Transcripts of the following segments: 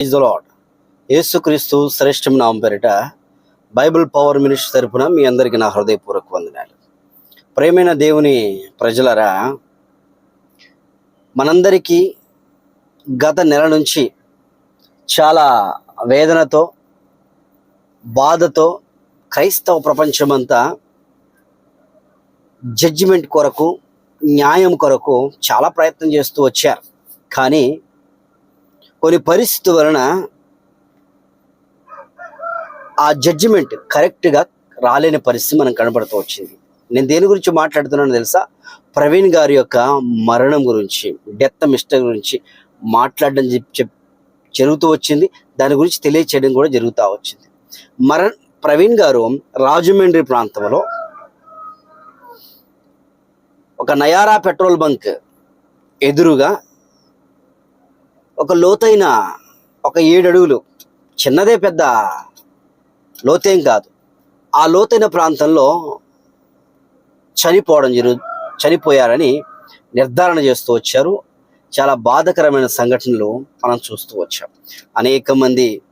Praise the lord యేసుక్రీస్తు శ్రేష్టం నామం పేరిట బైబిల్ పవర్ మినిస్టర్ తరపున మీ అందరికీ నా హృదయపూర్వక వందనాలు. ప్రేమైన దేవుని ప్రజలరా మనందరికీ గత నెల నుంచి చాలా వేదనతో బాధతో క్రైస్తవ ప్రపంచమంతా జడ్జిమెంట్ కొరకు న్యాయం కొరకు చాలా ప్రయత్నం చేస్తూ వచ్చారు. కానీ కొన్ని పరిస్థితి వలన ఆ జడ్జిమెంట్ కరెక్ట్గా రాలేని పరిస్థితి మనం కనబడుతూ వచ్చింది. నేను దేని గురించి మాట్లాడుతున్నాను తెలుసా? ప్రవీణ్ గారి యొక్క మరణం గురించి డెత్ మిస్టర్ గురించి మాట్లాడడం జరుగుతూ వచ్చింది. దాని గురించి తెలియచేయడం కూడా జరుగుతూ వచ్చింది. మర ప్రవీణ్ గారు రాజమండ్రి ప్రాంతంలో ఒక నయారా పెట్రోల్ బంక్ ఎదురుగా ఒక లోతైన ఒక ఏడు అడుగులు చిన్నదే పెద్ద లోతేం కాదు. ఆ లోతైన ప్రాంతంలో చనిపోవడం జరుగు చనిపోయారని నిర్ధారణ చేస్తూ వచ్చారు. చాలా బాధకరమైన సంఘటనలు మనం చూస్తూ వచ్చాం. అనేక మంది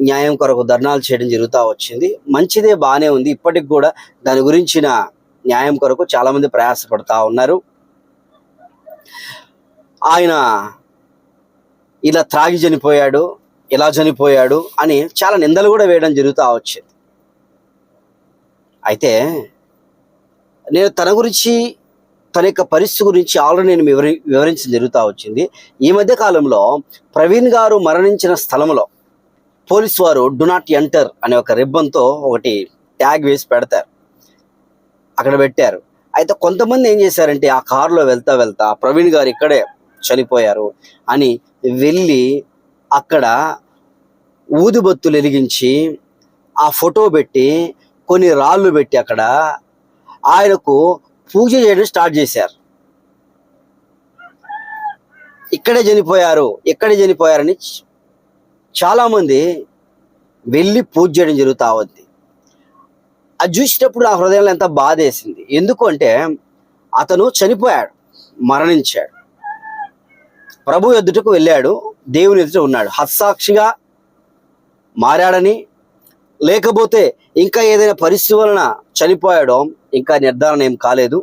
న్యాయం కొరకు ధర్నాలు చేయడం జరుగుతూ వచ్చింది. మంచిదే బాగానే ఉంది. ఇప్పటికి కూడా దాని గురించిన న్యాయం కొరకు చాలామంది ప్రయాసపడతా ఉన్నారు. ఆయన ఇలా త్రాగి చనిపోయాడు ఇలా చనిపోయాడు అని చాలా నిందలు కూడా వేయడం జరుగుతూ వచ్చింది. అయితే నేను తన గురించి తన యొక్క పరిస్థితి గురించి ఆల్రెడీ నేను వివరి వివరించడం జరుగుతూ వచ్చింది. ఈ మధ్య కాలంలో ప్రవీణ్ గారు మరణించిన స్థలంలో పోలీస్ వారు డు నాట్ ఎంటర్ అనే ఒక రిబ్బన్తో ఒకటి ట్యాగ్ వేసి పెడతారు. అక్కడ పెట్టారు. అయితే కొంతమంది ఏం చేశారంటే ఆ కారులో వెళ్తా వెళ్తా ప్రవీణ్ గారు ఇక్కడే చనిపోయారు అని వెళ్ళి అక్కడ ఊదుబత్తులు వెలిగించి ఆ ఫోటో పెట్టి కొన్ని రాళ్ళు పెట్టి అక్కడ ఆయనకు పూజ చేయడం స్టార్ట్ చేశారు. ఇక్కడే చనిపోయారు ఇక్కడే చనిపోయారని చాలామంది వెళ్ళి పూజ చేయడం జరుగుతూ ఉంది. అది చూసేటప్పుడు నా హృదయంలో ఎంత బాధ వేసింది ఎందుకు అంటే అతను చనిపోయాడు మరణించాడు. ప్రభు ఎదుటకు వెళ్ళాడు దేవుని ఎదుట ఉన్నాడు. హత్సాక్షిగా మారాడని లేకపోతే ఇంకా ఏదైనా పరిస్థితి వలన చనిపోయాడో ఇంకా నిర్ధారణ ఏం కాలేదు.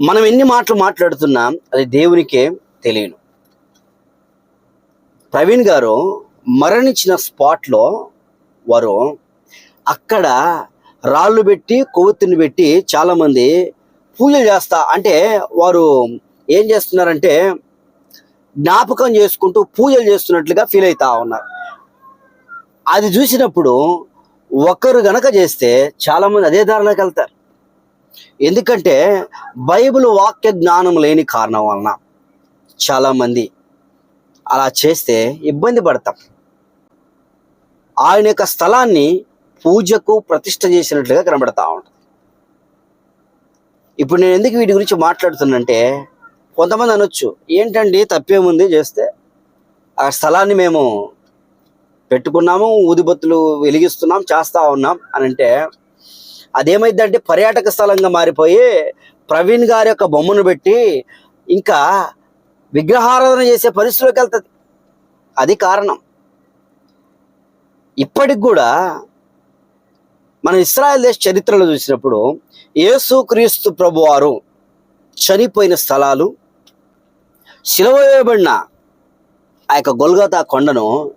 మనం ఎన్ని మాటలు మాట్లాడుతున్నాం అది దేవునికే తెలియను. ప్రవీణ్ గారు మరణించిన స్పాట్లో వారు అక్కడ రాళ్ళు పెట్టి కొవ్వొత్తిని పెట్టి చాలామంది పూజలు చేస్తా అంటే వారు ఏం చేస్తున్నారంటే జ్ఞాపకం చేసుకుంటూ పూజలు చేస్తున్నట్లుగా ఫీల్ అవుతా ఉన్నారు. అది చూసినప్పుడు ఒకరు గనక చేస్తే చాలామంది అదే దారిలోకి వెళ్తారు. ఎందుకంటే బైబిల్ వాక్య జ్ఞానం లేని కారణం వలన చాలామంది అలా చేస్తే ఇబ్బంది పడతాం. ఆయన యొక్క స్థలాన్ని పూజకు ప్రతిష్ట చేసినట్లుగా కనబడతా ఉంటుంది ఇప్పుడు నేను ఎందుకు వీటి గురించి మాట్లాడుతున్నంటే కొంతమంది అనొచ్చు. ఏంటండి తప్పేముంది చేస్తే? ఆ స్థలాన్ని మేము పెట్టుకున్నాము ఊదిబత్తులు వెలిగిస్తున్నాం చేస్తూ ఉన్నాం అని అంటే అదేమైందంటే పర్యాటక స్థలంగా మారిపోయి ప్రవీణ్ గారి యొక్క బొమ్మను పెట్టి ఇంకా విగ్రహారాధన చేసే పరిస్థితిలోకి వెళ్తుంది. అది కారణం. ఇప్పటికి కూడా మన ఇస్రాయల్ దేశ చరిత్రలో చూసినప్పుడు యేసు క్రీస్తు ప్రభువారు చనిపోయిన స్థలాలు శిలవ వేయబడిన ఆ యొక్క గొల్గతా కొండను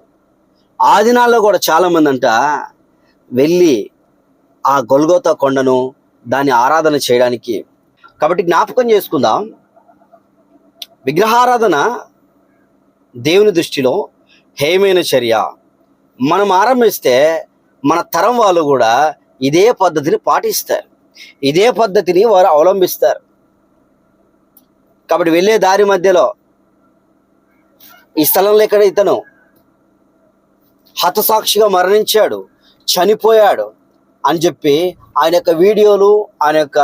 ఆ దినాల్లో కూడా చాలామంది అంట వెళ్ళి ఆ గొల్గోతా కొండను దాన్ని ఆరాధన చేయడానికి. కాబట్టి జ్ఞాపకం చేసుకుందాం. విగ్రహారాధన దేవుని దృష్టిలో హేమైన చర్య. మనం ఆరంభిస్తే మన తరం వాళ్ళు కూడా ఇదే పద్ధతిని పాటిస్తారు. ఇదే పద్ధతిని వారు అవలంబిస్తారు. కాబట్టి వెళ్ళే దారి మధ్యలో ఈ స్థలంలో ఇక్కడ ఇతను? హతసాక్షిగా మరణించాడు చనిపోయాడు అని చెప్పి ఆయన యొక్క వీడియోలు ఆయన యొక్క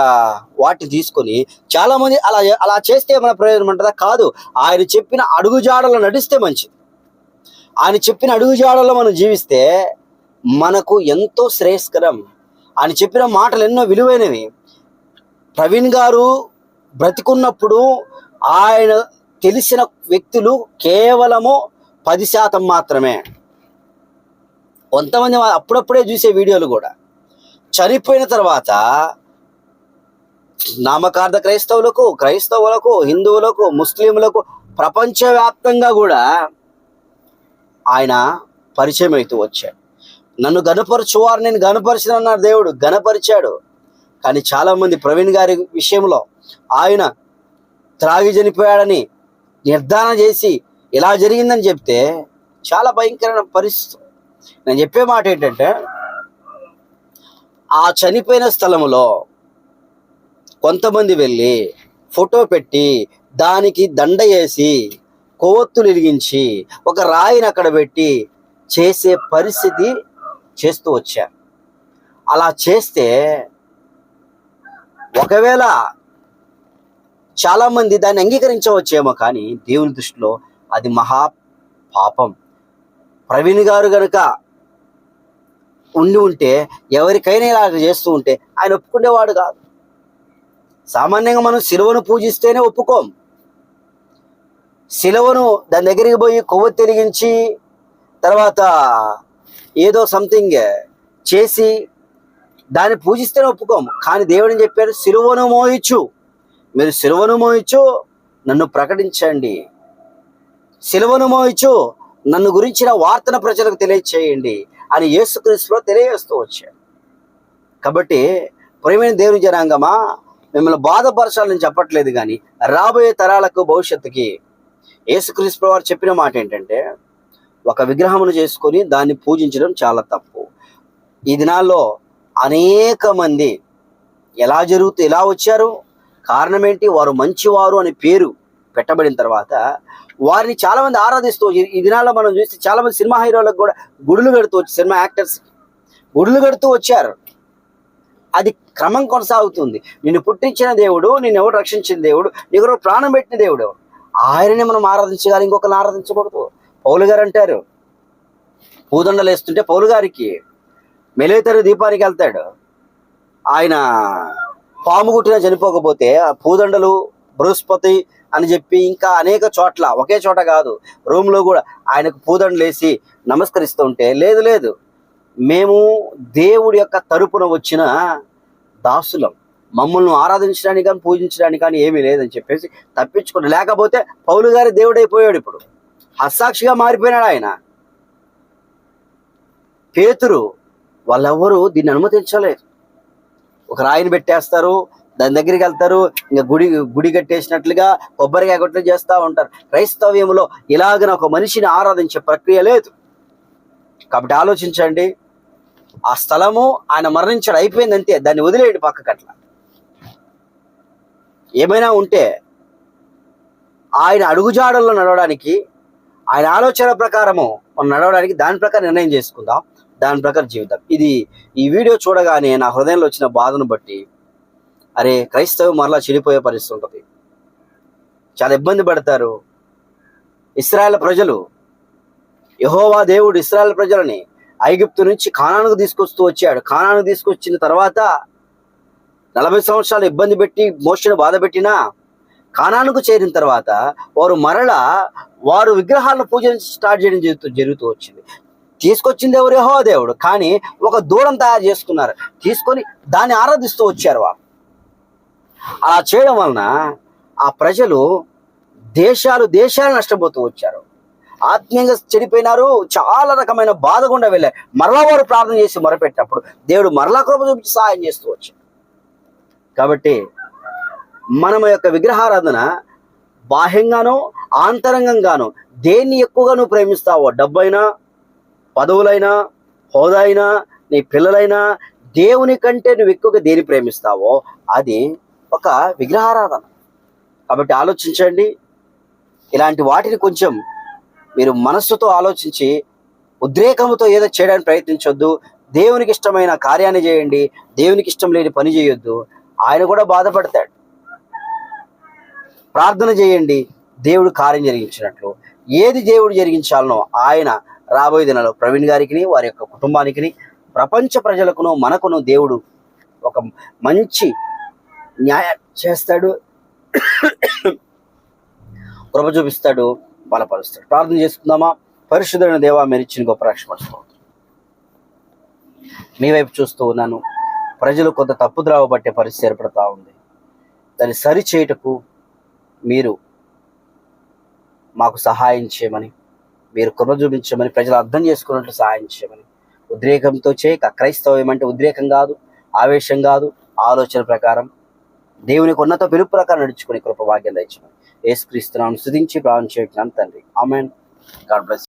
వాటిని తీసుకొని చాలామంది అలా అలా చేస్తే మన ప్రయోజనం ఉంటుందా? కాదు. ఆయన చెప్పిన అడుగుజాడలో నడిస్తే మంచిది. ఆయన చెప్పిన అడుగుజాడలో మనం జీవిస్తే మనకు ఎంతో శ్రేయస్కరం. ఆయన చెప్పిన మాటలు ఎన్నో విలువైనవి. ప్రవీణ్ గారు బ్రతికున్నప్పుడు ఆయన తెలిసిన వ్యక్తులు కేవలము పది శాతం మాత్రమే. కొంతమంది అప్పుడప్పుడే చూసే వీడియోలు కూడా. చనిపోయిన తర్వాత నామకార్థ క్రైస్తవులకు క్రైస్తవులకు హిందువులకు ముస్లింలకు ప్రపంచవ్యాప్తంగా కూడా ఆయన పరిచయం అవుతూ వచ్చాడు. నన్ను గనపరచువారు నేను గనపరిచినన్నారు దేవుడు గనపరిచాడు కానీ చాలామంది ప్రవీణ్ గారి విషయంలో ఆయన త్రాగి చనిపోయాడని నిర్ధారణ చేసి ఇలా జరిగిందని చెప్తే చాలా భయంకరమైన పరిస్థితి. నేను చెప్పే మాట ఏంటంటే ఆ చనిపోయిన స్థలంలో కొంతమంది వెళ్ళి ఫోటో పెట్టి దానికి దండ వేసి కొవ్వొత్తులు ఇరిగించి ఒక రాయిని అక్కడ పెట్టి చేసే పరిస్థితి చేస్తూ వచ్చారు. అలా చేస్తే ఒకవేళ చాలామంది దాన్ని అంగీకరించవచ్చేమో కానీ దేవుని దృష్టిలో అది మహా పాపం. ప్రవీణ్ గారు గనక ఉండి ఉంటే ఎవరికైనా ఇలా చేస్తూ ఉంటే ఆయన ఒప్పుకునేవాడు కాదు. సామాన్యంగా మనం శిలువను పూజిస్తేనే ఒప్పుకోం. శిలువను దాని దగ్గరికి పోయి కొవ్వు తిరిగించి తర్వాత ఏదో సంథింగ్ చేసి దాన్ని పూజిస్తేనే ఒప్పుకోము కానీ దేవుడిని చెప్పారు శిలువను మోయచ్చు మీరు సిలువను మోయచ్చు నన్ను ప్రకటించండి. సిలువను మోయచ్చు నన్ను గురించిన వార్తను ప్రజలకు తెలియచేయండి అని యేసుక్రీస్తులో తెలియజేస్తూ వచ్చాడు. కాబట్టి ప్రేమైన దేవుని జనాంగమా మిమ్మల్ని బాధపరచాలని చెప్పట్లేదు కానీ రాబోయే తరాలకు భవిష్యత్తుకి యేసుక్రీస్తు వారు చెప్పిన మాట ఏంటంటే ఒక విగ్రహమును చేసుకొని దాన్ని పూజించడం చాలా తప్పు. ఈ దినాల్లో అనేక మంది ఎలా జరుగుతూ ఎలా వచ్చారు? కారణం ఏంటి వారు మంచివారు అనే పేరు పెట్టబడిన తర్వాత వారిని చాలామంది ఆరాధిస్తూ ఈ- ఈ దినాల్లో మనం చూస్తే చాలామంది సినిమా హీరోలకు కూడా గుడులు కడుతూ వచ్చి సినిమా యాక్టర్స్ గుడులు కడుతూ వచ్చారు. అది క్రమం కొనసాగుతుంది. నిన్ను పుట్టించిన దేవుడు నిన్ను ఎవడు రక్షించిన దేవుడు నీకు ప్రాణం పెట్టిన దేవుడు ఆయనని మనం ఆరాధించగాలి ఇంకొకరిని ఆరాధించకూడదు. పౌలు గారు అంటారు పూదండలు వేస్తుంటే పౌలు గారికి మెలేతరు దీపానికి వెళ్తాడు. ఆయన పాము కుట్టిన చనిపోకపోతే ఆ పూదండలు బృహస్పతి అని చెప్పి ఇంకా అనేక చోట్ల ఒకే చోట కాదు రూమ్లో కూడా ఆయనకు పూదండలు వేసి నమస్కరిస్తుంటే లేదు లేదు. మేము దేవుడి యొక్క తరపున వచ్చిన దాసులం. మమ్మల్ని ఆరాధించడానికి కానీ పూజించడానికి కానీ ఏమీ లేదని చెప్పేసి తప్పించుకుని లేకపోతే పౌలు గారి దేవుడైపోయాడు ఇప్పుడు. హస్సాక్షిగా మారిపోయినాడు ఆయన. పేతురు వాళ్ళెవ్వరూ దీన్ని అనుమతించలేదు. ఒక రాయిని పెట్టేస్తారు దాని దగ్గరికి వెళ్తారు ఇంకా గుడి గుడి కట్టేసినట్లుగా కొబ్బరికాయ కొట్లు చేస్తూ ఉంటారు. క్రైస్తవ్యంలో ఇలాగన ఒక మనిషిని ఆరాధించే ప్రక్రియ లేదు. కాబట్టి ఆలోచించండి ఆ స్థలము ఆయన మరణించడం అయిపోయిందంటే దాన్ని వదిలేయండి పక్కకట్లా. ఏమైనా ఉంటే ఆయన అడుగుజాడల్లో నడవడానికి ఆయన ఆలోచన ప్రకారము మనం నడవడానికి దాని ప్రకారం నిర్ణయం చేసుకుందాం. దాని ప్రకారం జీవితం. ఇది ఈ వీడియో చూడగానే నా హృదయంలో వచ్చిన బాధను బట్టి అరే క్రైస్తవం మరలా చెడిపోయే పరిస్థితి ఉంటుంది. చాలా ఇబ్బంది పడతారు ఇస్రాయల్ ప్రజలు. యహోవా దేవుడు ఇస్రాయల్ ప్రజలని ఐగుప్తు నుంచి కానానుకు తీసుకొస్తూ వచ్చాడు. కానాను తీసుకొచ్చిన తర్వాత నలభై సంవత్సరాలు ఇబ్బంది పెట్టి మోషను బాధ పెట్టినా కానానుకు చేరిన తర్వాత వారు మరలా వారు విగ్రహాలను పూజించి స్టార్ట్ చేయడం జరుగుతూ జరుగుతూ వచ్చింది. తీసుకొచ్చింది ఎవరు? యెహోవా దేవుడు. కానీ ఒక దూరం తయారు చేసుకున్నారు. తీసుకొని దాన్ని ఆరాధిస్తూ వచ్చారు వారు అలా చేయడం వలన ఆ ప్రజలు దేశాలు దేశాలు నష్టపోతూ వచ్చారు. ఆత్మీయంగా చెడిపోయినారు. చాలా రకమైన బాధ గుండా వెళ్ళారు. మరలా వారు ప్రార్థన చేసి మొరపెట్టినప్పుడు దేవుడు మరలా కృప చూపించి సహాయం చేస్తూ వచ్చాడు కాబట్టి మనం యొక్క విగ్రహారాధన బాహ్యంగానో ఆంతరంగంగానో దేన్ని ఎక్కువగా నువ్వు ప్రేమిస్తావో డబ్బైనా పదవులైనా హోదా అయినా నీ పిల్లలైనా దేవుని కంటే నువ్వు ఎక్కువగా దేని ప్రేమిస్తావో అది ఒక విగ్రహారాధన. కాబట్టి ఆలోచించండి. ఇలాంటి వాటిని కొంచెం మీరు మనస్సుతో ఆలోచించి ఉద్రేకముతో ఏదో చేయడానికి ప్రయత్నించొద్దు. దేవునికి ఇష్టమైన కార్యాన్ని చేయండి. దేవునికి ఇష్టం లేని పని చేయొద్దు. ఆయన కూడా బాధపడతాడు. ప్రార్థన చేయండి. దేవుడు కార్యం జరిగించినట్లు. ఏది దేవుడు జరిగించాలనో ఆయన రాబోయే దినాల్లో ప్రవీణ్ గారికి వారి యొక్క కుటుంబానికి ప్రపంచ ప్రజలకును మనకును దేవుడు ఒక మంచి న్యాయం చేస్తాడు. కృప చూపిస్తాడు బలపరుస్తాడు. ప్రార్థన చేసుకుందామా? పరిశుద్ధమైన దేవా మీరు ఇచ్చిన గొప్ప రక్షణ మీ వైపు చూస్తూ ఉన్నాను. ప్రజలు కొంత తప్పుద్రావ పట్టే పరిస్థితి ఏర్పడతా ఉంది. దాన్ని సరి చేయుటకు మీరు మాకు సహాయం చేయమని మీరు కృప చూపించమని ప్రజలు అర్థం చేసుకున్నట్లు సహాయం చేయమని. ఉద్రేకంతో చేయక క్రైస్తవం అంటే ఉద్రేకం కాదు ఆవేశం కాదు ఆలోచన ప్రకారం. దేవునికి ఉన్నత పిలుపు ప్రకారం నడుచుకునే కృప భాగ్యం దయచమని ఏసుక్రీస్తున్నాను సుధించి ప్రాణం చేయటం తండ్రి. ఆమెన్. God bless